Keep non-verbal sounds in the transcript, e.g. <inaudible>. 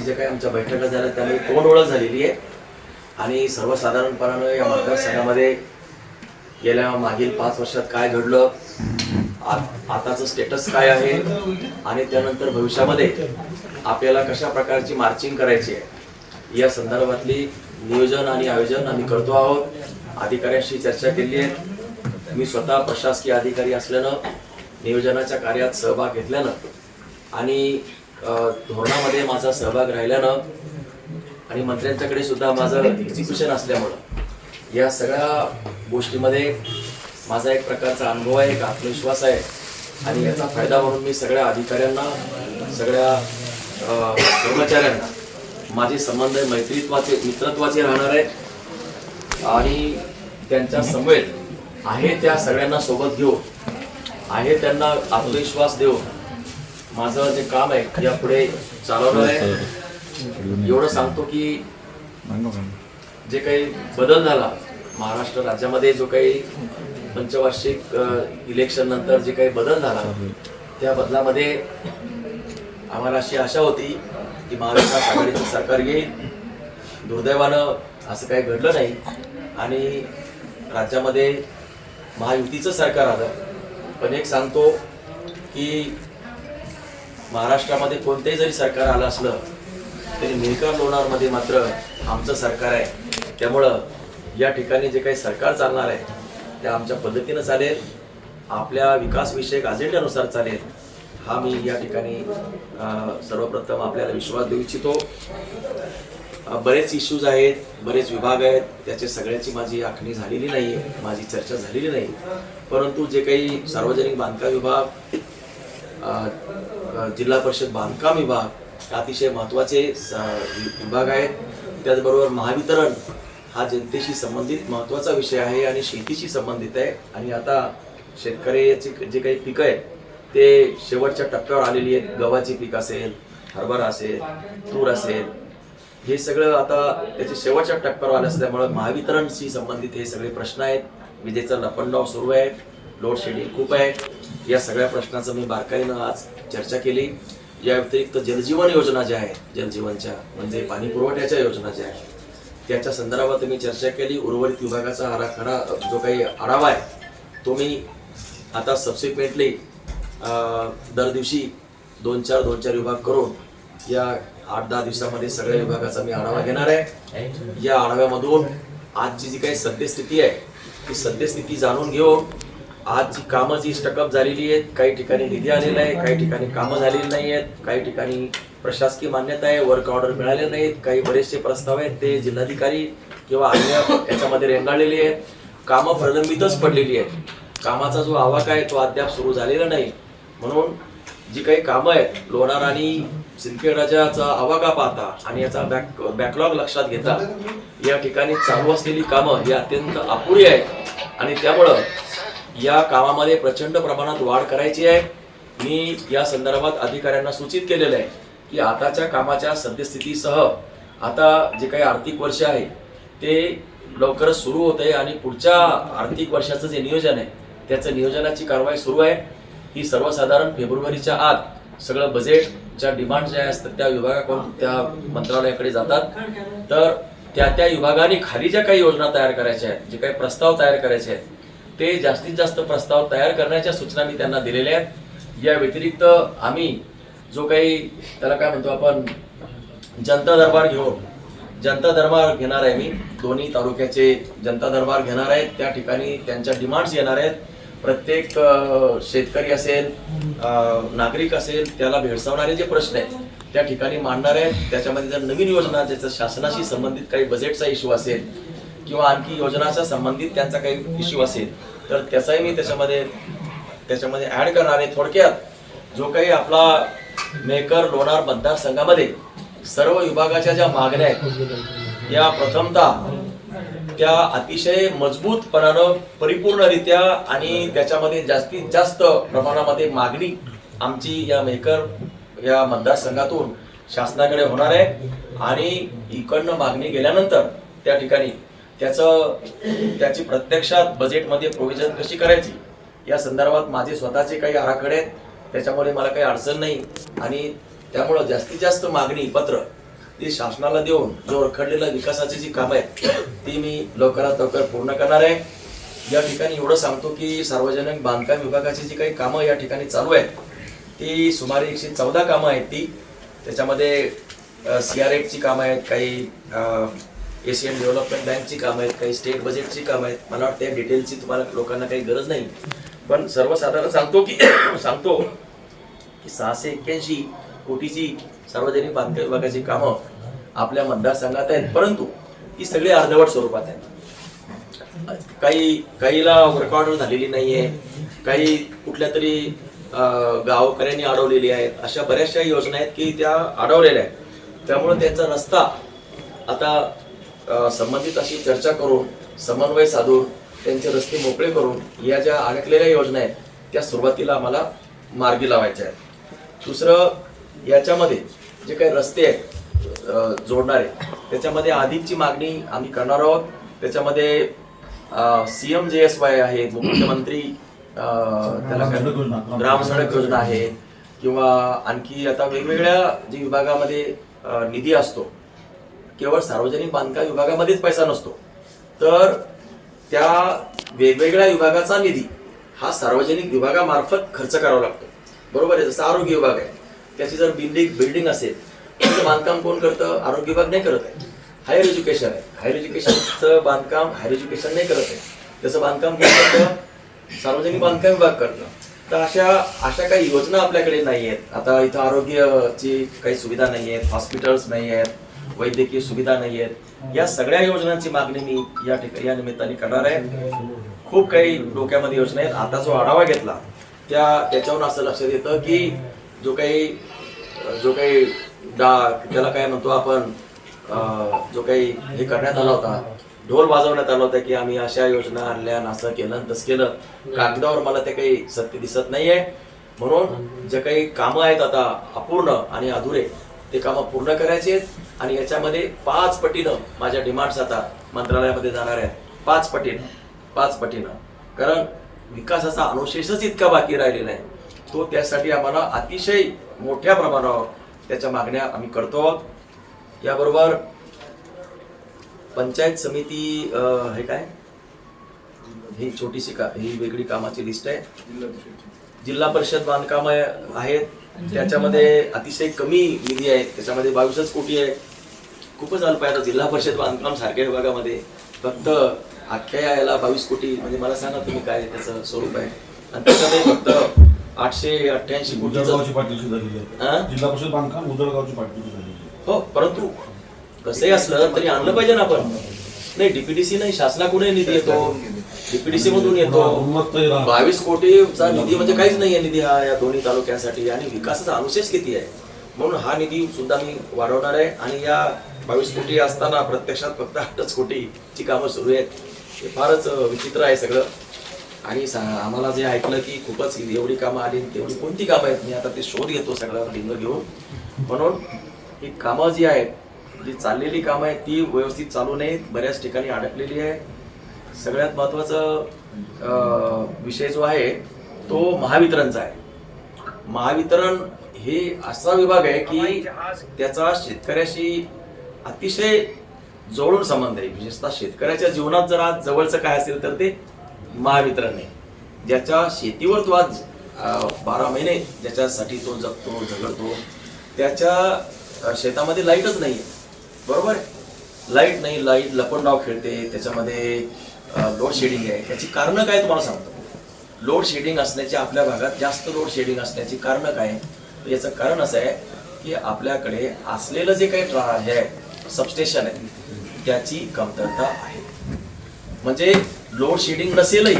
मागची जे काही आमच्या बैठका झाल्या त्यामध्ये तोंड ओळख झालेली आहे. आणि सर्वसाधारणपणानं या मतदारसंघामध्ये गेल्या मागील पाच वर्षात काय घडलं आताचं स्टेटस काय आहे आणि त्यानंतर भविष्यामध्ये आपल्याला कशा प्रकारची मार्चिंग करायची आहे या संदर्भातली नियोजन आणि आयोजन आम्ही करतो आहोत. अधिकाऱ्यांशी चर्चा केली आहे. मी स्वतः प्रशासकीय अधिकारी असल्यानं नियोजनाच्या कार्यात सहभाग घेतल्यानं आणि धोरणामध्ये माझा सहभाग राहिल्यानं आणि मंत्र्यांच्याकडे सुद्धा माझं एक्झिक्युशन असल्यामुळं या सगळ्या गोष्टीमध्ये माझा एक प्रकारचा अनुभव आहे एक आत्मविश्वास आहे आणि याचा फायदा म्हणून मी सगळ्या अधिकाऱ्यांना सगळ्या कर्मचाऱ्यांना माझे संबंध मैत्रीत्वाचे मित्रत्वाचे राहणार आहेत आणि त्यांच्या समवेत आहे त्या सगळ्यांना सोबत घेऊन आहे त्यांना आत्मविश्वास देऊन माझं जे काम आहे यापुढे चालवणार आहे. एवढं सांगतो की जे काही बदल झाला महाराष्ट्र राज्यामध्ये जो काही पंचवार्षिक इलेक्शन नंतर जे काही बदल झाला त्या बदलामध्ये आम्हाला अशी आशा होती की महाराष्ट्रात आघाडीचं सरकार येईल. दुर्दैवानं असं काही घडलं नाही. आणि राज्यामध्ये महायुतीचं सरकार आलं. पण एक सांगतो की महाराष्ट्रामध्ये कोणतेही जरी सरकार आलं असलं तरी मिरकर लोणारमध्ये मात्र आमचं सरकार आहे. त्यामुळं या ठिकाणी जे काही सरकार चालणार आहे ते आमच्या पद्धतीनं चालेल. आपल्या विकासविषयक अजेंड्यानुसार चालेल. हा मी या ठिकाणी सर्वप्रथम आपल्याला विश्वास देऊ इच्छितो. बरेच इश्यूज आहेत बरेच विभाग आहेत त्याचे सगळ्याची माझी आखणी झालेली नाही माझी चर्चा झालेली नाही परंतु जे काही सार्वजनिक बांधकाम विभाग जिल्हा परिषद बांधकाम विभाग अतिशय महत्त्वाचे स- विभाग आहेत. त्याचबरोबर महावितरण हा जनतेशी संबंधित महत्त्वाचा विषय आहे आणि शेतीशी संबंधित आहे. आणि आता शेतकऱ्याचे जे काही पिकं आहेत ते शेवटच्या टप्प्यावर आलेली आहेत. गव्हाची पीक असेल हरभरा असेल तूर असेल हे सगळं आता त्याच्या शेवटच्या टप्प्यावर आलं असल्यामुळं महावितरणशी संबंधित हे सगळे प्रश्न आहेत. विजेचा लपंडाव सुरू आहे. लोड शेडिंग खूप आहे. या सगळ्या प्रश्नाचं मी बारकाईनं आज चर्चा केली. या व्यतिरिक्त जलजीवन योजना ज्या आहेत जलजीवनच्या म्हणजे पाणी पुरवठ्याच्या योजना ज्या आहेत त्याच्या संदर्भात मी चर्चा केली. उर्वरित विभागाचा आराखडा जो काही आढावा आहे तो मी आता सबसिक्वेंटली दर दिवशी दोन चार दोन चार विभाग करून या आठ दहा दिवसामध्ये सगळ्या विभागाचा मी आढावा घेणार आहे. या आढाव्यामधून आजची जी काही सद्यस्थिती आहे ती सद्यस्थिती जाणून घेऊन आज जी कामं जी स्टकअप झालेली आहेत काही ठिकाणी निधी आलेला आहे काही ठिकाणी कामं झालेली नाही आहेत काही ठिकाणी प्रशासकीय मान्यता आहे वर्क ऑर्डर मिळाले नाहीत काही बरेचसे प्रस्ताव आहेत ते जिल्हाधिकारी किंवा अन्य याच्यामध्ये रेंगाळलेले आहेत. कामं प्रलंबितच पडलेली आहेत. कामाचा जो आवाक आहे तो अद्याप सुरू झालेला नाही. म्हणून जी काही कामं आहेत लोणार आणि सिंदखेडराजाचा आवाका पाहता आणि याचा बॅक बॅकलॉग लक्षात घेता या ठिकाणी चालू असलेली कामं ही अत्यंत अपुरी आहेत. आणि त्यामुळं या कामामध्ये प्रचंड प्रमाणात वाढ करायची आहे. मी या संदर्भात अधिकाऱ्यांना सूचित केलेलं आहे की आताच्या कामाच्या सद्यस्थितीसह आता जे काही आर्थिक वर्ष आहे ते लवकरच सुरू होत आहे आणि पुढच्या आर्थिक वर्षाचं जे नियोजन आहे त्याचं नियोजनाची कारवाई सुरू आहे. ही सर्वसाधारण फेब्रुवारीच्या आत सगळं बजेटच्या डिमांड ज्या असतात त्या विभागाकडून त्या मंत्रालयाकडे जातात. तर त्या त्या विभागाने खाली ज्या काही योजना तयार करायच्या आहेत जे काही प्रस्ताव तयार करायचे आहेत ते जास्तीत जास्त प्रस्ताव तयार करण्याच्या सूचना मी त्यांना दिलेल्या आहेत. या व्यतिरिक्त आम्ही जो काही त्याला काय म्हणतो आपण जनता दरबार घेऊन जनता दरबार घेणार आहे मी. दोन्ही तालुक्याचे जनता दरबार घेणार आहेत. त्या ठिकाणी त्यांच्या डिमांड्स येणार आहेत. प्रत्येक शेतकरी असेल नागरिक असेल त्याला भेडसावणारे जे प्रश्न आहेत त्या ठिकाणी मांडणार आहेत. त्याच्यामध्ये जर नवीन योजना ज्याचं शासनाशी संबंधित काही बजेटचा इश्यू असेल किंवा आणखी योजनाच्या संबंधित त्यांचा काही इश्यू असेल तर त्याचाही मी त्याच्यामध्ये त्याच्यामध्ये ऍड करणार आहे. थोडक्यात जो काही आपला मेकर लोणार मतदारसंघामध्ये सर्व विभागाच्या ज्या मागण्या आहेत या प्रथमतः त्या अतिशय मजबूतपणानं परिपूर्णरित्या आणि त्याच्यामध्ये जास्तीत जास्त प्रमाणामध्ये मागणी आमची या मेकर या मतदारसंघातून शासनाकडे होणार आहे. आणि इकडनं मागणी गेल्यानंतर त्या ठिकाणी त्याचं त्याची प्रत्यक्षात बजेटमध्ये प्रोव्हिजन कशी करायची? या संदर्भात माझे स्वतःचे काही आराखडे आहेत. त्याच्यामुळे मला काही अडचण नाही. आणि त्यामुळं जास्तीत जास्त मागणी पत्र ती शासनाला देऊन जो रखडलेला विकासाची जी कामं आहेत ती मी लवकरात लवकर पूर्ण करणार आहे. या ठिकाणी एवढं सांगतो की सार्वजनिक बांधकाम विभागाची जी काही कामं या ठिकाणी चालू आहेत ती सुमारे एकशे चौदा कामं आहेत ती. त्याच्यामध्ये सी आर एफची कामं आहेत काही एशियन डेव्हलपमेंट बँकची कामं आहेत काही स्टेट बजेटची कामं आहेत. मला वाटतं या डिटेलची तुम्हाला लोकांना काही गरज नाही. पण सर्वसाधारण सांगतो की <coughs> सांगतो की सहाशे एक्क्याऐंशी कोटीची सार्वजनिक बांधकाम विभागाची कामं आपल्या मतदारसंघात आहेत. परंतु ही सगळी अर्धवट स्वरूपात आहेत. काही काहीला वर्क झालेली झालेली नाहीये. काही कुठल्या तरी गावकऱ्यांनी अडवलेली आहेत. अशा बऱ्याचशा योजना आहेत की त्या अडवलेल्या आहेत. त्यामुळे त्यांचा रस्ता आता संबंधित अशी चर्चा करून समन्वय साधून त्यांचे रस्ते मोकळे करून या ज्या अडकलेल्या योजना आहेत त्या सुरुवातीला आम्हाला मार्गी लावायच्या आहेत. दुसरं याच्यामध्ये जे काही रस्ते आहेत जोडणारे त्याच्यामध्ये आधीची मागणी आम्ही करणार आहोत. त्याच्यामध्ये सीएम जे एस वाय आहे मुख्यमंत्री त्याला ग्राम सडक योजना आहे. किंवा आणखी आता वेगवेगळ्या जी विभागामध्ये निधी असतो केवळ सार्वजनिक बांधकाम विभागामध्येच पैसा नसतो. तर त्या वेगवेगळ्या विभागाचा निधी हा सार्वजनिक विभागामार्फत खर्च करावा लागतो. बरोबर आहे? जसं आरोग्य विभाग आहे. त्याची जर बिल्डिंग बिल्डिंग असेल त्याचं बांधकाम कोण करतं? आरोग्य विभाग नाही करत आहे. हायर एज्युकेशन आहे. हायर एज्युकेशनचं बांधकाम हायर एज्युकेशन नाही करत आहे. त्याचं बांधकाम कोण करतं? सार्वजनिक बांधकाम विभाग करतं. तर अशा अशा काही योजना आपल्याकडे नाही आहेत आता इथं आरोग्याची काही सुविधा नाही आहेत हॉस्पिटल्स नाही आहेत वैद्यकीय सुविधा नाही आहेत. या सगळ्या योजनांची मागणी मी या ठिकाणी या निमित्ताने करणार आहे. खूप काही डोक्यामध्ये योजना आहेत. आता जो आढावा घेतला त्या त्याच्यावर असं लक्षात येतं की जो काही जो काही डा त्याला काय म्हणतो आपण अं, जो काही हे करण्यात आला होता ढोल वाजवण्यात आला होता की आम्ही अशा योजना आणल्या असं केलं तसं केलं. कागदावर मला ते काही सत्य दिसत नाहीये. म्हणून जे काही कामं आहेत आता अपूर्ण आणि अधुरे ते कामं पूर्ण करायचे आहेत. आणि याच्यामध्ये पाच पटीनं माझ्या डिमांड्स आता मंत्रालयामध्ये जाणार आहेत. पाच पटीनं पाच पटीनं. कारण विकासाचा अनुशेषच इतका बाकी राहिलेला आहे तो त्यासाठी आम्हाला अतिशय मोठ्या प्रमाणावर त्याच्या मागण्या आम्ही करतो आहोत. याबरोबर पंचायत समिती हे काय? ही छोटीशी का ही वेगळी कामाची लिस्ट आहे. जिल्हा परिषद बांधकाम आहेत. त्याच्यामध्ये अतिशय कमी निधी आहे त्याच्यामध्ये बावीसच कोटी आहे खूपच अल्प आहे. आता जिल्हा परिषद बांधकाम सारख्या विभागामध्ये फक्त अख्ख्या याला बावीस कोटी म्हणजे मला सांगा तुम्ही काय त्याचं स्वरूप आहे. आणि त्याच्यामध्ये फक्त आठशे अठ्ठ्याऐंशी उदळगावची कोटीचं पाटील सुद्धा दिली? जिल्हा परिषद बांधकाम उदळगावची पाटील सुद्धा दिली हो परंतु कसंही असलं तरी आणलं पाहिजे ना आपण. नाही डीपीडीसी नाही शासनाकडून निधी येतो. डीपीडीसी मधून येतो. बावीस कोटीचा निधी म्हणजे काहीच नाही आहे निधी हा या दोन्ही तालुक्यांसाठी. आणि विकासाचा अनुशेष किती आहे? म्हणून हा निधी सुद्धा मी वाढवणार आहे. आणि या बावीस कोटी असताना प्रत्यक्षात फक्त आठच कोटीची कामं सुरू आहेत. हे फारच विचित्र आहे सगळं. आणि सा- आम्हाला जे ऐकलं की खूपच एवढी कामं आली तेवढी कोणती कामं आहेत मी आता ते शोध घेतो सगळं लिंग घेऊन. म्हणून ही कामं जी आहेत जी चाललेली कामं आहेत ती व्यवस्थित चालू नाहीत बऱ्याच ठिकाणी अडकलेली आहे. सगळ्यात महत्त्वाचं विषय जो आहे तो महावितरणचा आहे. महावितरण हे असा विभाग आहे की त्याचा शेतकऱ्याशी अतिशय जवळून संबंध आहे. विशेषतः शेतकऱ्याच्या जीवनात जर आज जवळचं काय असेल तर ते महावितरण ज्याच्या शेतीवर तो आज बारा महिने ज्याच्यासाठी तो जगतो झगडतो त्याच्या शेतामध्ये लाईटच नाही आहे. बरोबर आहे? लाइट नाही लाइट लपंडाव खेळते त्याच्यामध्ये लोड शेडिंग आहे. त्याची कारणं काय तुम्हाला सांगतो? लोड शेडिंग असण्याची आपल्या भागात जास्त लोड शेडिंग असण्याची कारणं काय? याचं कारण असं आहे की आपल्याकडे असलेलं जे काही ट्रा हे आहे सबस्टेशन आहे. त्याची कमतरता आहे. म्हणजे लोड शेडिंग नसेलही